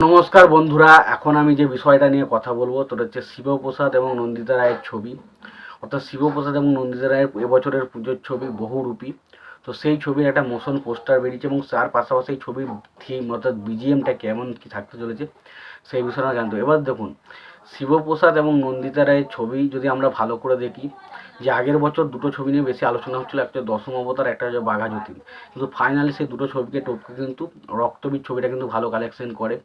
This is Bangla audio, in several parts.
নমস্কার বন্ধুরা, এখন আমি যে বিষয়টা নিয়ে কথা বলব সেটা হচ্ছে শিবপ্রসাদ এবং নন্দিতা রায়ের ছবি অর্থাৎ শিবপ্রসাদ এবং নন্দিতা রায়ের এবছরের পুজোর ছবি বহুরূপী তো সেই ছবির একটা মোশন পোস্টার বেরিয়েছে এবং তার পাশাপাশি ছবির থিম অর্থাৎ বিজিএমটা কেমন কি থাকতে চলেছে সেই বিষয়ে জানতে। এবার দেখুন শিবপ্রসাদ এবং নন্দিতা রায়ের ছবি যদি আমরা ভালো করে দেখি, যে আগের বছর দুটো ছবি নিয়ে বেশি আলোচনা হচ্ছিল, একটা দশম অবতার, একটা হচ্ছে বাঘা যতীন কিন্তু ফাইনালি সেই দুটো ছবিকে টপকে কিন্তু রক্তবীর ছবিটা কিন্তু ভালো কালেকশন করে।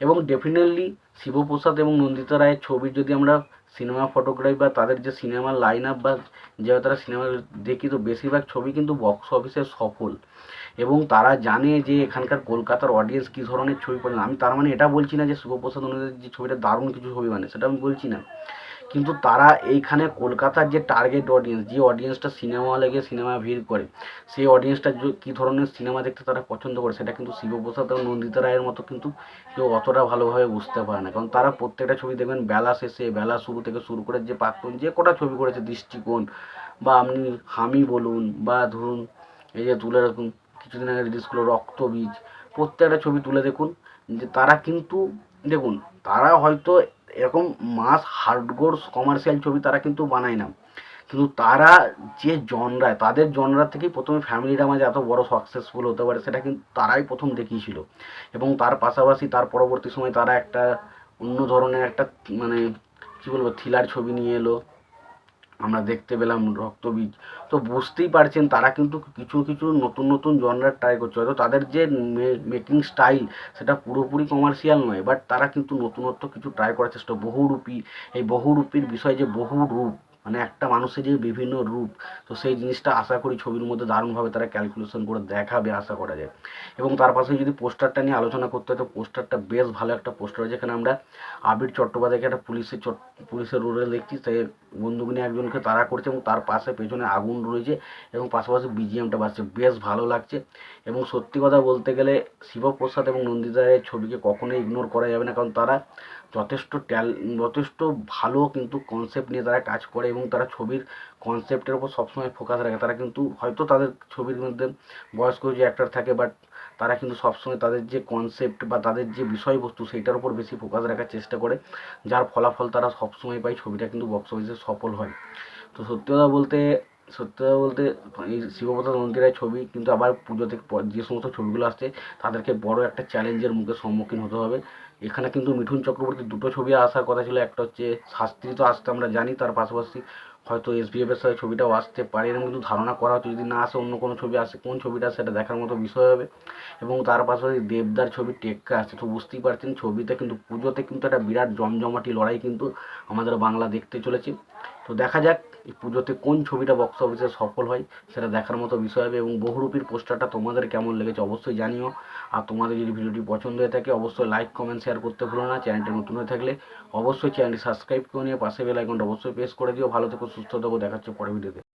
এবং ডেফিনেটলি শিবপ্রসাদ এবং নন্দিতা রায়ের ছবির যদি আমরা সিনেমা ফটোগ্রাফি বা তাদের যে সিনেমার লাইন আপ বা যেভাবে তারা সিনেমা দেখি, তো বেশিরভাগ ছবি কিন্তু বক্স অফিসে সফল। এবং তারা জানে যে এখানকার কলকাতার অডিয়েন্স কী ধরনের ছবি পছন্দ আমি তার মানে এটা বলছি না যে শিবপ্রসাদ নন্দিতার যে ছবিটা দারুণ কিছু ছবি মানে সেটা আমি বলছি না। কিন্তু তারা এইখানে কলকাতার যে টার্গেট অডিয়েন্স যে অডিয়েন্সটা সিনেমা হলে গিয়ে সিনেমা ভিড় করে, সেই অডিয়েন্সটা কী ধরনের সিনেমা দেখতে তারা পছন্দ করে, সেটা কিন্তু শিবপ্রসাদ এবং নন্দিতা রায়ের মতো কিন্তু কেউ অতটা ভালোভাবে বুঝতে পারে না। কারণ তারা প্রত্যেকটা ছবি দেখবেন, বেলা শেষে, বেলা শুরু থেকে শুরু করে যে প্রাক্তন যে কটা ছবি করেছে, দৃষ্টিকোণ বা আপনি হামি বলুন বা ধরুন এই যে তুলে রাখুন, কিছুদিন আগে রিলিজ করল রক্তবীজ, প্রত্যেকটা ছবি তুলে দেখুন, যে তারা কিন্তু দেখুন, তারা হয়তো এরকম মাস হার্ডগোর কমার্শিয়াল ছবি তারা কিন্তু বানায় না। কিন্তু তারা যে জনরায় তাদের জনরা থেকেই প্রথমে ফ্যামিলি ড্রামা যে এত বড় সাকসেসফুল হতে পারে, সেটা কিন্তু তারাই প্রথম দেখিয়েছিল। এবং তার পাশাপাশি তার পরবর্তী সময় তারা একটা অন্য ধরনের একটা মানে কী বলব থ্রিলার ছবি নিয়ে এলো। আমরা দেখতে পেলাম রক্তবীজ। তো বুঝতেই পারছেন, তারা কিন্তু কিছু কিছু নতুন নতুন জনরার ট্রাই করছে। হয়তো তাদের যে মেকিং স্টাইল সেটা পুরোপুরি কমার্শিয়াল নয় বাট তারা কিন্তু নতুনত্ব কিছু ট্রাই করার চেষ্টা। বহুরূপী, এই বহুরূপীর বিষয় যে বহু রূপ মানে একটা মানুষের যে বিভিন্ন রূপ, তো সেই জিনিসটা আশা করি ছবির মধ্যে দারুণভাবে তারা ক্যালকুলেশন করে দেখাবে আশা করা যায়। এবং তার পাশে যদি পোস্টারটা নিয়ে আলোচনা করতে হয়, তো পোস্টারটা বেশ ভালো একটা পোস্টার যেখানে আমরা আবির চট্টোপাধ্যায়কে একটা পুলিশের চট, পুলিশের রোলে দেখছি। সে বন্দুক নিয়ে একজনকে তাড়া করছে এবং তার পাশে পেছনে আগুন রয়েছে এবং পাশাপাশি বিজিএমটা বাজছে বেশ ভালো লাগছে এবং সত্যি কথা বলতে গেলে শিবপ্রসাদ এবং নন্দিতা রায়ের ছবিকে কখনোই ইগনোর করা যাবে না, কারণ তারা যথেষ্ট ট্যাল, যথেষ্ট ভালো কিন্তু কনসেপ্ট নিয়ে তারা কাজ করে এবং তারা ছবির কনসেপ্টের উপর সবসময় ফোকাস রাখে। তারা কিন্তু হয়তো তাদের ছবির মধ্যে বয়স্ক যে অ্যাক্টার থাকে বাট তারা কিন্তু সবসময় তাদের যে কনসেপ্ট বা তাদের যে বিষয়বস্তু সেইটার উপর বেশি ফোকাস রাখার চেষ্টা করে, যার ফলাফল তারা সবসময় পায়, ছবিটা কিন্তু বক্স অফিসে সফল হয়। তো সত্যি কথা বলতে সত্যি কথা বলতে, এই শিবপ্রসাদ মন্দিরের ছবি, কিন্তু আবার পুজোতে যে সমস্ত ছবিগুলো আসছে, তাদেরকে বড় একটা চ্যালেঞ্জের মুখে সম্মুখীন হতে হবে। এখানে কিন্তু মিঠুন চক্রবর্তীর দুটো ছবি আসার কথা ছিল, একটা হচ্ছে শাস্ত্রী তো আসতে আমরা জানি, তার পাশাপাশি হয়তো এসবিএফ এর সাথে ছবিটাও আসতে পারে, এরকম কিন্তু ধারণা করা হচ্ছে, যদি না আসে অন্য কোনো ছবি আসে, কোন ছবিটা সেটা দেখার মতো বিষয় হবে। এবং তার পাশাপাশি দেবদার ছবি টেক্কা আসছে, তো বুঝতেই পারছেন, ছবিতে কিন্তু, পুজোতে কিন্তু একটা বিরাট জমজমাটি লড়াই কিন্তু আমাদের বাংলা দেখতে চলেছে। তো দেখা যাক এই পুজোতে কোন ছবিটা বক্স অফিসে সফল হয় সেটা দেখার মতো বিষয় হবে এবং বহুরূপীর পোস্টারটা তোমাদের কেমন লেগেছে অবশ্যই জানিও। আর তোমাদের যদি ভিডিওটি পছন্দ হয়ে থাকে অবশ্যই লাইক কমেন্ট শেয়ার করতে ভুলো না। চ্যানেলটি নতুন হয়ে থাকলে অবশ্যই চ্যানেলটি সাবস্ক্রাইব করে নিয়ে পাশে বেল আইকনটা অবশ্যই প্রেস করে দিও। ভালো থেকো, সুস্থ থেকো। দেখাচ্ছে পরে ভিডিওতে।